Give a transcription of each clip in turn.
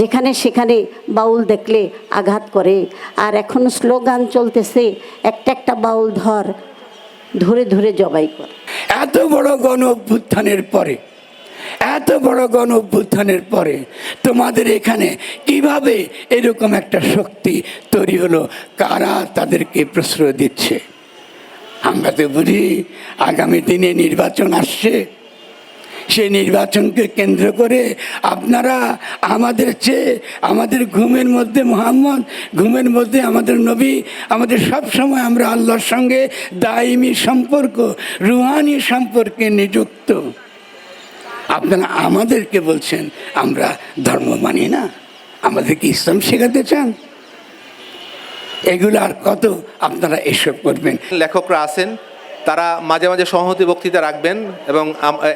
যেখানে সেখানে বাউল দেখলে আঘাত করে। আর এখন স্লোগান চলতেছে, একটা একটা বাউল ধর, ধরে ধরে জবাই কর। এত বড় গণ অভ্যুত্থানের পরে, এত বড় গণ অভ্যুত্থানের পরে তোমাদের এখানে কীভাবে এরকম একটা শক্তি তৈরি হলো? কারা তাদেরকে প্রশ্রয় দিচ্ছে? আমরা তো বুঝি আগামী দিনে নির্বাচন আসছে। সেই নির্বাচনকে কেন্দ্র করে আপনারা আমাদের চেয়ে আমাদের ঘুমের মধ্যে মোহাম্মদ, ঘুমের মধ্যে আমাদের নবী, আমাদের সব সময় আমরা আল্লাহর সঙ্গে দাইমি সম্পর্ক, রুহানি সম্পর্কে নিযুক্ত। আপনারা আমাদেরকে বলছেন, আমরা ধর্ম মানি না। আমাদেরকে ইসলাম শেখাতে চান। এগুলো আর কত আপনারা এসব করবেন? লেখকরা আছেন তারা মাঝে মাঝে সংহতি বক্তৃতা রাখবেন এবং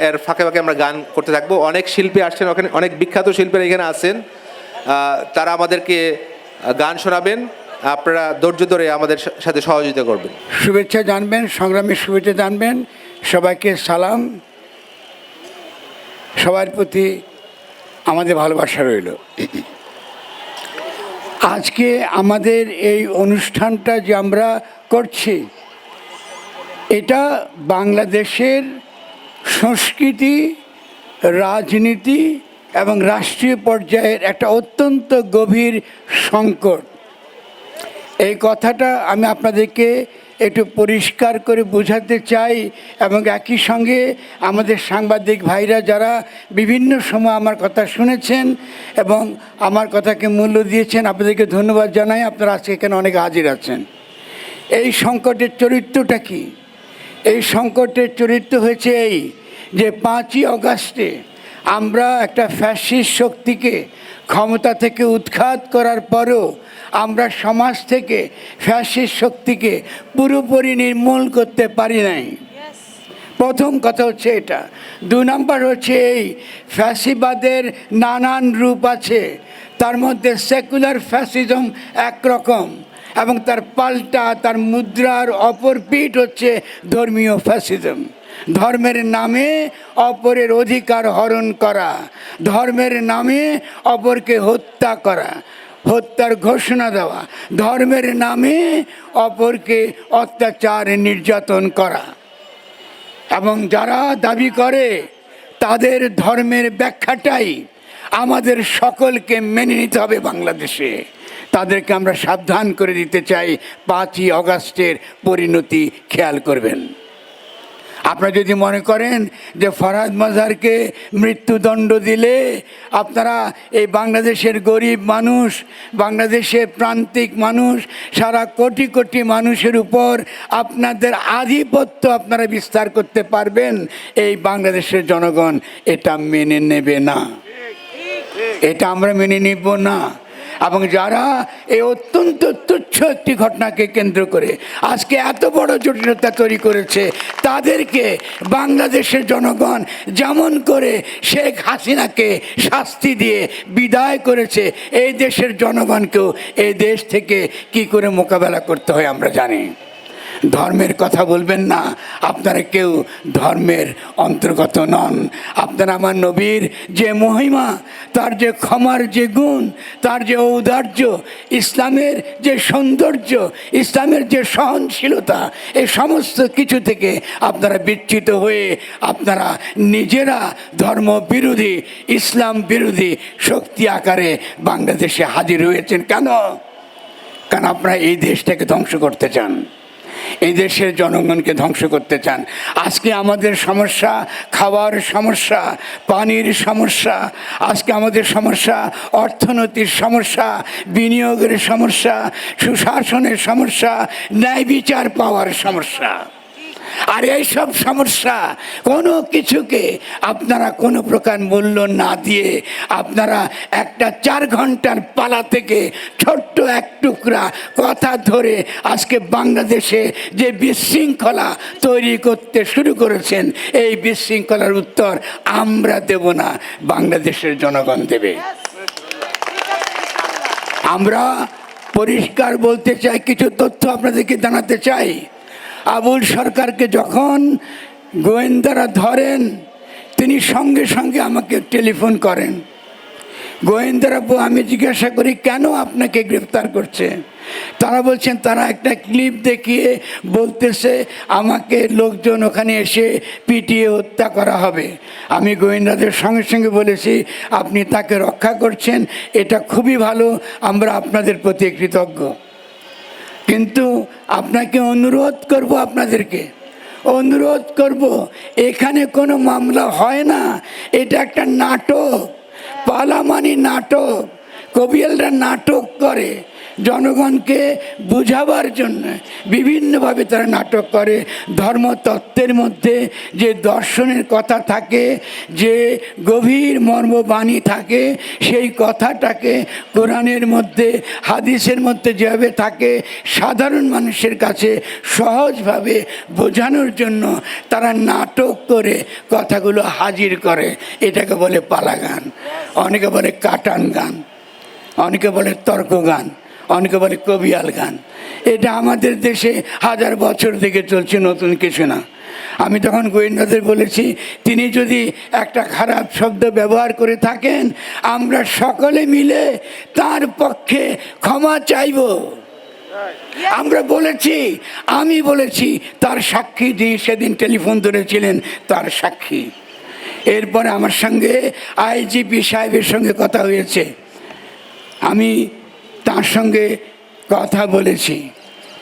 এর ফাঁকে ফাঁকে আমরা গান করতে থাকব। অনেক শিল্পী আসছেন, ওখানে অনেক বিখ্যাত শিল্পীরা এখানে আছেন তারা আমাদেরকে গান শোনাবেন। আপনারা ধৈর্য ধরে আমাদের সাথে সহযোগিতা করবেন। শুভেচ্ছা জানবেন সংগ্রামের শুভেচ্ছা জানবেন। সবাইকে সালাম। সবার প্রতি আমাদের ভালোবাসা রইল। আজকে আমাদের এই অনুষ্ঠানটা যে আমরা করছি এটা বাংলাদেশের সংস্কৃতি, রাজনীতি এবং রাষ্ট্রীয় পর্যায়ের একটা অত্যন্ত গভীর সংকট। এই কথাটা আমি আপনাদেরকে একটু পরিষ্কার করে বোঝাতে চাই এবং একই সঙ্গে আমাদের সাংবাদিক ভাইরা যারা বিভিন্ন সময় আমার কথা শুনেছেন এবং আমার কথাকে মূল্য দিয়েছেন, আপনাদেরকে ধন্যবাদ জানাই। আপনারা আজকে এখানে অনেক হাজির আছেন। এই সংকটের চরিত্রটা কি? এই সংকটের চরিত্র হয়েছে এই যে পাঁচই অগাস্টে আমরা একটা ফ্যাসিস্ট শক্তিকে ক্ষমতা থেকে উৎখাত করার পরও আমরা সমাজ থেকে ফ্যাসিস্ট শক্তিকে পুরোপুরি নির্মূল করতে পারি নাই। প্রথম কথা হচ্ছে এটা। দু নম্বর হচ্ছে এই ফ্যাসিবাদের নানান রূপ আছে। তার মধ্যে সেকুলার ফ্যাসিজম একরকম। এবং তার পাল্টা, তার মুদ্রার অপর পিঠ হচ্ছে ধর্মীয় ফ্যাসিজম ধর্মের নামে অপরের অধিকার হরণ করা। ধর্মের নামে অপরকে হত্যা করা, হত্যার ঘোষণা দেওয়া। ধর্মের নামে অপরকে অত্যাচার নির্যাতন করা। এবং যারা দাবি করে, তাদের ধর্মের ব্যাখ্যাটাই আমাদের সকলকে মেনে নিতে হবে বাংলাদেশে। তাদেরকে আমরা সাবধান করে দিতে চাই। পাঁচই অগাস্টের পরিণতি খেয়াল করবেন। আপনারা যদি মনে করেন যে ফরহাদ মাজারকে মৃত্যুদণ্ড দিলে আপনারা এই বাংলাদেশের গরিব মানুষ, বাংলাদেশের প্রান্তিক মানুষ, সারা কোটি কোটি মানুষের উপর আপনাদের আধিপত্য আপনারা বিস্তার করতে পারবেন, এই বাংলাদেশের জনগণ এটা মেনে নেবে না। এটা আমরা মেনে নিব না। এবং যারা এই অত্যন্ত তুচ্ছ একটি ঘটনাকে কেন্দ্র করে আজকে এত বড় জটিলতা তৈরি করেছে, তাদেরকে বাংলাদেশের জনগণ যেমন করে শেখ হাসিনাকে শাস্তি দিয়ে বিদায় করেছে, এই দেশের জনগণকেও এই দেশ থেকে কি করে মোকাবেলা করতে হয় আমরা জানি। ধর্মের কথা বলবেন না। আপনারা কেউ ধর্মের অন্তর্গত নন। আপনারা আমার নবীর যে মহিমা, তার যে ক্ষমার যে গুণ, তার যে ঔদার্য, ইসলামের যে সৌন্দর্য, ইসলামের যে সহনশীলতা এই সমস্ত কিছু থেকে আপনারা বিচ্ছিত হয়ে আপনারা নিজেরা ধর্ম বিরোধী ইসলাম বিরোধী শক্তি আকারে বাংলাদেশে হাজির হয়েছেন। কেন? কারণ আপনারা এই দেশটাকে ধ্বংস করতে চান। এই দেশের জনগণকে ধ্বংস করতে চান। আজকে আমাদের সমস্যা খাওয়ার সমস্যা, পানির সমস্যা, আজকে আমাদের সমস্যা অর্থনৈতিক সমস্যা, বিনিয়োগের সমস্যা, সুশাসনের সমস্যা, ন্যায় বিচার পাওয়ার সমস্যা। আর এইসব সমস্যা কোনো কিছুকে আপনারা কোনো প্রকার মূল্য না দিয়ে আপনারা একটা চার ঘণ্টার পালা থেকে ছোট্ট এক টুকরা কথা ধরে আজকে বাংলাদেশে যে বিশৃঙ্খলা তৈরি করতে শুরু করেছেন, এই বিশৃঙ্খলার উত্তর আমরা দেব না, বাংলাদেশের জনগণ দেবে। আমরা পরিষ্কার বলতে চাই, কিছু তথ্য আপনাদেরকে জানাতে চাই। আবুল সরকারকে যখন গোয়েন্দারা ধরেন, তিনি সঙ্গে সঙ্গে আমাকে টেলিফোন করেন। গোয়েন্দারাবু আমি জিজ্ঞাসা করি, কেন আপনাকে গ্রেফতার করছে? তারা বলছেন, তারা একটা ক্লিপ দেখিয়ে বলতেছে, আমাকে লোকজন ওখানে এসে পিটিয়ে হত্যা করা হবে। আমি গোয়েন্দাদের সঙ্গে সঙ্গে বলেছি, আপনি তাকে রক্ষা করছেন, এটা খুবই ভালো, আমরা আপনাদের প্রতি কৃতজ্ঞ। কিন্তু আপনাকে অনুরোধ করব আপনাদেরকে। অনুরোধ করব, এখানে কোনো মামলা হয় না। এটা একটা নাটক, পালামানি নাটক, কবিয়ালরা নাটক করে। জনগণকে বুঝাবার জন্য বিভিন্নভাবে তারা নাটক করে, ধর্মতত্ত্বের মধ্যে যে দর্শনের কথা থাকে, যে গভীর মর্মবাণী থাকে, সেই কথাটাকে কোরআনের মধ্যে, হাদিসের মধ্যে যেভাবে থাকে, সাধারণ মানুষের কাছে সহজভাবে বোঝানোর জন্য তারা নাটক করে, কথাগুলো হাজির করে। এটাকে বলে পালা গান অনেকে বলে কাটান গান অনেকে বলে তর্ক গান অনেকে বলে কবিয়াল গান। এটা আমাদের দেশে হাজার বছর থেকে চলছে, নতুন কিছু না। আমি তখন গোয়েন্দাদের বলেছি, তিনি যদি একটা খারাপ শব্দ ব্যবহার করে থাকেন, আমরা সকলে মিলে তার পক্ষে ক্ষমা চাইব। আমরা বলেছি, আমি বলেছি, তার সাক্ষী দিয়ে সেদিন টেলিফোন ধরেছিলেন, তার সাক্ষী। এরপরে আমার সঙ্গে আইজিপি সাহেবের সঙ্গে কথা হয়েছে। আমি তার সঙ্গে কথা বলেছি।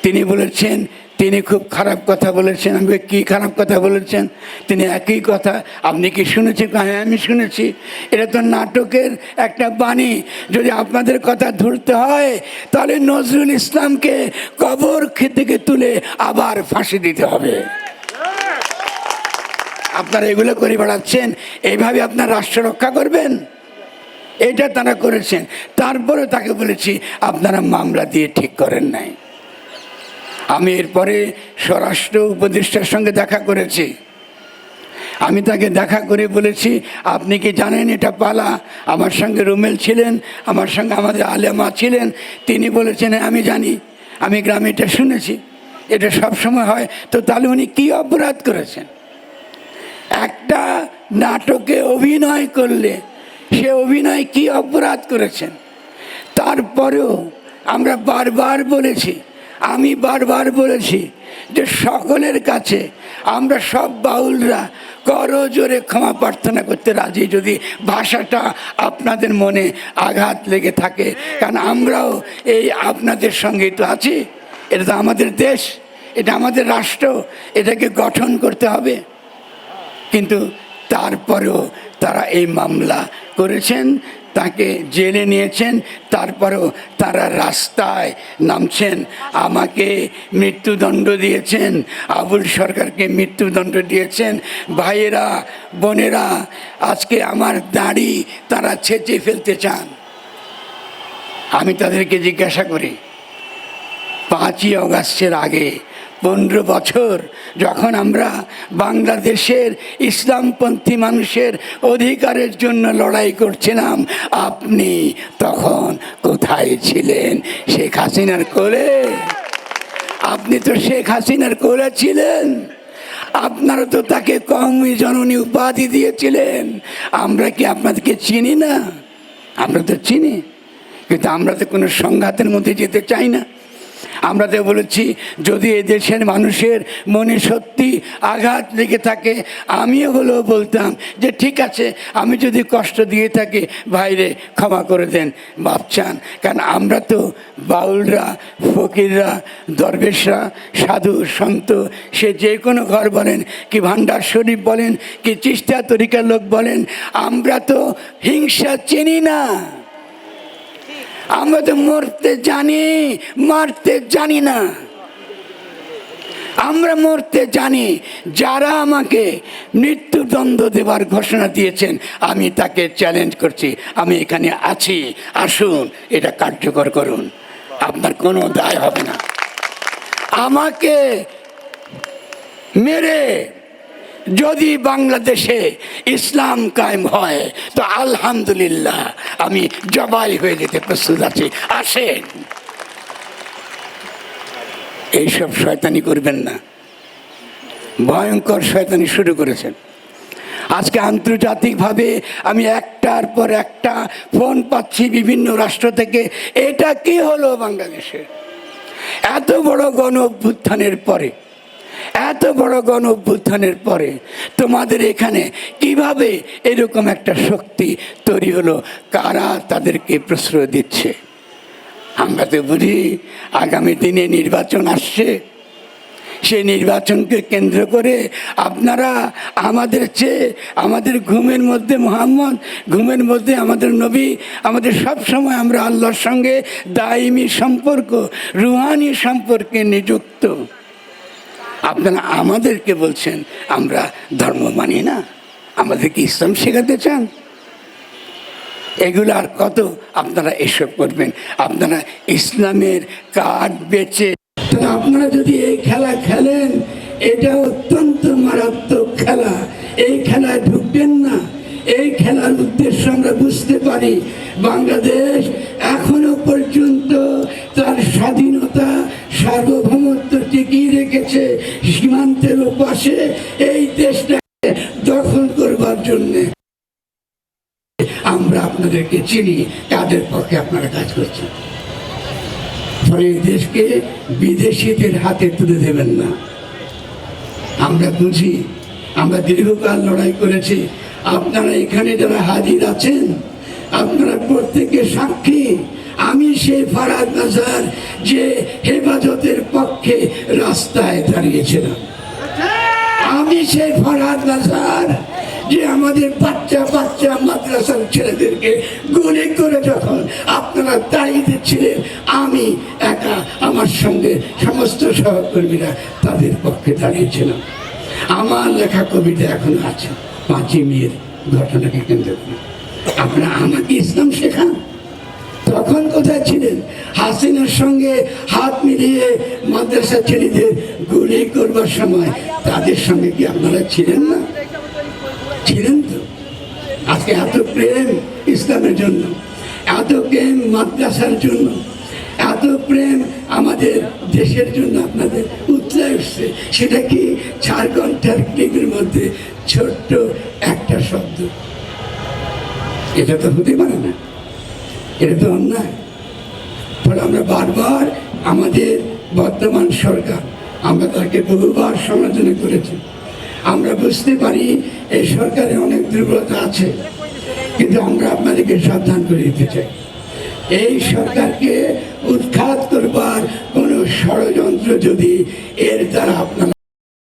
তিনি বলেছেন তিনি খুব খারাপ কথা বলেছেন আমি বলি, কি খারাপ কথা বলেছেন? তিনি একই কথা আপনি কি শুনেছেন? হ্যাঁ আমি শুনেছি। এটা তো নাটকের একটা বাণী। যদি আপনাদের কথা ধরতে হয় তাহলে নজরুল ইসলামকে কবর থেকে তুলে আবার ফাঁসি দিতে হবে। আপনারা এগুলো করে বেড়াচ্ছেন। এইভাবে আপনার রাষ্ট্র রক্ষা করবেন? এটা তারা করেছেন। তারপরে তাকে বলেছি আপনারা মামলা দিয়ে ঠিক করেন নাই। আমি এরপরে স্বরাষ্ট্র উপদেষ্টার সঙ্গে দেখা করেছি। আমি তাকে দেখা করে বলেছি আপনি কি জানেন এটা পালা? আমার সঙ্গে রুমেল ছিলেন আমার সঙ্গে আমাদের আলেমা ছিলেন। তিনি বলেছেন "হ্যাঁ, আমি জানি আমি গ্রামে এটা শুনেছি। এটা সবসময় হয়। তো তাহলে উনি কী অপরাধ করেছেন? একটা নাটকে অভিনয় করলে সে অভিনয় কি অপরাধ করেছেন? তারপরেও আমরা বারবার বলেছি, আমি বারবার বলেছি যে সকলের কাছে আমরা সব বাউলরা করো জোরে ক্ষমা প্রার্থনা করতে রাজি, যদি ভাষাটা আপনাদের মনে আঘাত লেগে থাকে। কারণ আমরাও এই আপনাদের সঙ্গে তো আছি। এটা তো আমাদের দেশ, এটা আমাদের রাষ্ট্র, এটাকে গঠন করতে হবে। কিন্তু তারপরেও তারা এই মামলা করেছেন, তাকে জেলে নিয়েছেন, তারপরেও তারা রাস্তায় নামছেন। আমাকে মৃত্যুদণ্ড দিয়েছেন, আবুল সরকারকে মৃত্যুদণ্ড দিয়েছেন। ভাইয়েরা, বোনেরা, আজকে আমার দাড়ি তারা ছেঁচে ফেলতে চান। আমি তাদেরকে জিজ্ঞাসা করি, পাঁচই অগাস্টের আগে পনেরো বছর যখন আমরা বাংলাদেশের ইসলামপন্থী মানুষের অধিকারের জন্য লড়াই করছিলাম, আপনি তখন কোথায় ছিলেন? শেখ হাসিনার কোলে? আপনি তো শেখ হাসিনার কোলে ছিলেন। আপনারা তো তাকে কমই জননী উপাধি দিয়েছিলেন। আমরা কি আপনাদেরকে চিনি না? আমরা তো চিনি, কিন্তু আমরা তো কোনো সংঘাতের মধ্যে যেতে চাই না। আমরা তো বলেছি, যদি এ দেশের মানুষের মনে সত্যি আঘাত লেগে থাকে, আমিও হলেও বলতাম যে ঠিক আছে, আমি যদি কষ্ট দিয়ে থাকি, ভাইরে ক্ষমা করে দেন বাপচান কারণ আমরা তো বাউলরা, ফকিররা, দরবেশরা, সাধু, সন্ত, সে যে কোনো ঘর বলেন, কি ভান্ডার শরীফ বলেন, কি চিস্তা তরিকার লোক বলেন, আমরা তো হিংসা চিনি না। আমরা তো মরতে জানি, মারতে জানি না। আমরা মরতে জানি, যারা আমাকে মৃত্যুদণ্ড দেবার ঘোষণা দিয়েছেন, আমি তাকে চ্যালেঞ্জ করছি। আমি এখানে আছি, আসুন, এটা কার্যকর করুন। আপনার কোনো দায় হবে না। আমাকে মেরে যদি বাংলাদেশে ইসলাম কায়েম হয়, তো আলহামদুলিল্লাহ আমি জবাই হয়ে যেতে প্রস্তুত আছি। আসেন। এইসব শয়তানি করবেন না। ভয়ঙ্কর শয়তানি শুরু করেছেন। আজকে আন্তর্জাতিকভাবে আমি একটার পর একটা ফোন পাচ্ছি বিভিন্ন রাষ্ট্র থেকে, এটা কি হলো বাংলাদেশে? এত বড় গণ অভ্যুত্থানের পরে এত বড় গণ অভ্যুত্থানের পরে তোমাদের এখানে কীভাবে এরকম একটা শক্তি তৈরি হলো? কারা তাদেরকে প্রশ্রয় দিচ্ছে? আমরা তো বুঝি আগামী দিনে নির্বাচন আসছে। সেই নির্বাচনকে কেন্দ্র করে আপনারা আমাদের চেয়ে আমাদের ঘুমের মধ্যে মোহাম্মদ, ঘুমের মধ্যে আমাদের নবী, আমাদের সব সময় আমরা আল্লাহর সঙ্গে দাইমি সম্পর্ক, রুহানি সম্পর্কে নিযুক্ত। আপনারা আমাদেরকে বলছেন, আমরা ধর্ম মানি না। আমাদেরকে ইসলাম শেখাতে চান। এগুলো আর কত আপনারা এসব করবেন? আপনারা ইসলামের কার্ড বেচে আপনারা যদি এই খেলা খেলেন, এটা অত্যন্ত মারাত্মক খেলা। এই খেলায় ঢুকবেন না। এই খেলার উদ্দেশ্য আমরা বুঝতে পারি। বাংলাদেশ এখনও পর্যন্ত তার স্বাধীনতা সার্বভৌমত্ব টিকিয়ে রেখেছে? সীমান্তের পাশে এই দেশটাকে দখল করবার জন্যে। আমরা আপনাদেরকে চিনি কাদের পক্ষে আপনারা কাজ করছেন। ফলে এই দেশকে বিদেশিদের হাতে তুলে দেবেন না। আমরা বুঝি, আমরা দীর্ঘকাল লড়াই করেছি। আপনারা এখানে যারা হাজির আছেন, আপনারা প্রত্যেকে সাক্ষী। আমি সেই ফারাদ নাজার যে হেফাজতের পক্ষে রাস্তায় দাঁড়িয়েছিলাম। আমি সেই ফরহাদ নাসার যে আমাদের বাচ্চা বাচ্চা মাদ্রাসার ছেলেদেরকে গুলি করে যখন আপনারা দাঁড়িয়ে দিচ্ছিলেন আমি একা আমার সঙ্গে সমস্ত সহকর্মীরা তাদের পক্ষে দাঁড়িয়েছিলাম। আমার লেখা কবিতা এখনও আছে পাঁচই মেয়ের ঘটনাকে কেন্দ্র করে। আপনারা আমাকে ইসলাম শেখান? তখন কোথায় ছিলেন? হাসিনার সঙ্গে হাত মিলিয়ে মাদ্রাসা ছেলেদের গুলি করবার সময় তাদের সঙ্গে কি আপনারা ছিলেন না? ছিলেন তো। আজকে এত প্রেম ইসলামের জন্য, এত প্রেম মাদ্রাসার জন্য, এত প্রেম আমাদের দেশের জন্য আপনাদের উতলে উঠছে সেটা কি ঘণ্টার ক্লিপের মধ্যে ছোট্ট একটা শব্দ? এটা তো হতে পারে না। এটা তো অন্যায়। ফলে আমরা বারবার আমাদের বর্তমান সরকার, আমরা তাকে বহুবার সমালোচনা করেছি। আমরা বুঝতে পারি এই সরকারের অনেক দুর্বলতা আছে, কিন্তু আমরা আপনাদেরকে সাবধান করে দিতে চাই। এই সরকারকে উৎখাত করবার কোনো ষড়যন্ত্র যদি এর দ্বারা আপনারা